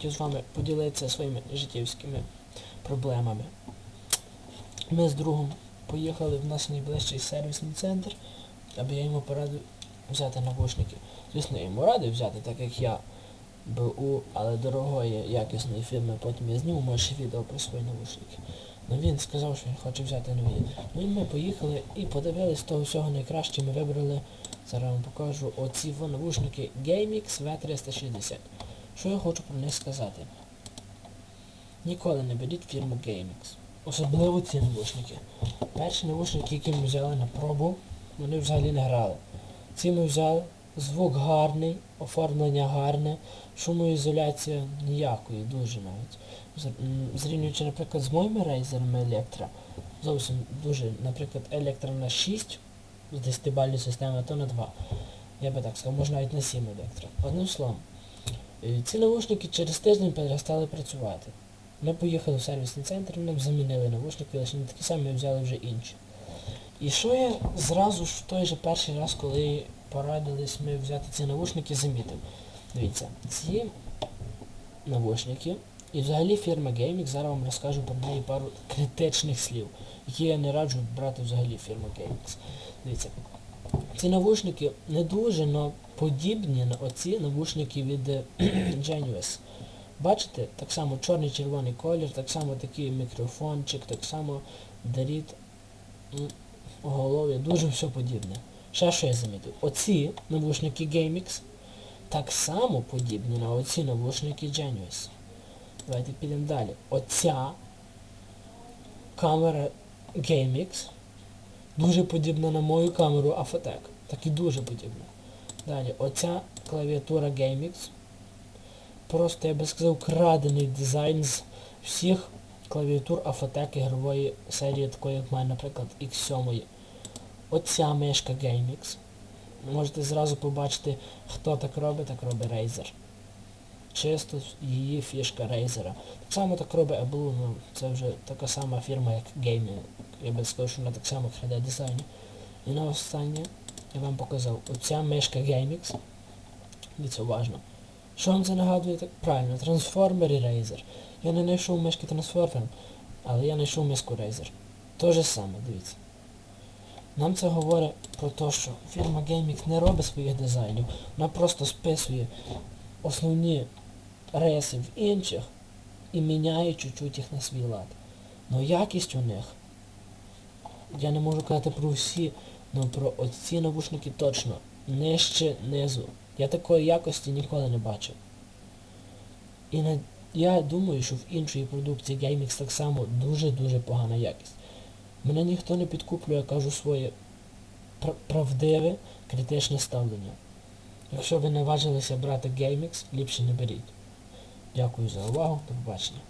хотів з вами поділитися своїми життєвськими проблемами. Ми з другом поїхали в наш найближчий сервісний центр, аби я йому порадив взяти навушники. Звісно, я йому радив взяти, так як я БУ, але дорогої якісної фірми, потім я зніму може відео про свої навушники. Ну він сказав, що він хоче взяти нові. Ну і ми поїхали і подивились того всього найкраще. Ми вибрали, зараз вам покажу, оці навушники GameX V360. Що я хочу про них сказати? Ніколи не беріть фірму GameX. Особливо ці навушники. Перші навушники, які ми взяли на пробу, вони взагалі не грали. Ці ми взяли, звук гарний, оформлення гарне, шумоізоляція ніякої, дуже навіть. Зрівнюючи, наприклад, з моїми рейзерами Електра, зовсім дуже, наприклад, Електра на 6 з 10-бальної системи, а то на 2. Я би так сказав, може навіть на 7 Електра. Одним словом, ці навушники через тиждень перестали працювати. Ми поїхали в сервісний центр, нам замінили навушники, лише не такі самі, ми взяли вже інші. І що я зразу ж в той же перший раз, коли порадились ми взяти ці навушники, замітив. Дивіться, ці навушники і взагалі фірма Gaming, зараз вам розкажу про неї пару критичних слів, які я не раджу брати взагалі фірма Gaming. Дивіться, ці навушники не дуже, але подібні на оці навушники від е, Genuis. Бачите, так само чорний-червоний колір, так само такий мікрофончик, так само дріт, м, оголов'я, дуже все подібне. Ще що я замітив. Оці навушники GameX так само подібні на оці навушники Genuis. Давайте підемо далі. Оця камера GameX дуже подібна на мою камеру Afotec. Так і дуже подібна. Далі, оця клавіатура GameX. Просто, я би сказав, крадений дизайн з всіх клавіатур Afotec ігрової серії, такої, як мене, наприклад, X7. Оця мишка GameX. Можете зразу побачити, хто так робить, так робить Razer. Чисто її фішка Razer. Так само так робить Ablu, ну це вже така сама фірма, як Gaming. Я би сказав, що вона так само краде дизайні. І на останнє я вам показав оця мишка GameX. Дивіться уважно. Що вам це нагадує? Так правильно, трансформер і Razer. Я не знайшов мишки трансформер, але я знайшов мишку Razer. То же саме, дивіться. Нам це говорить про те, що фірма GameX не робить своїх дизайнів, вона просто списує основні риси в інших і міняє чуть-чуть їх на свій лад. Но якість у них, я не можу казати про всі, але про оці навушники точно нижче низу. Я такої якості ніколи не бачив. І на, я думаю, що в іншої продукції GameX так само дуже-дуже погана якість. Мене ніхто не підкуплює, я кажу своє пр- правдиве, критичне ставлення. Якщо ви не важилися брати GameX, ліпше не беріть. Дякую за увагу, до побачення.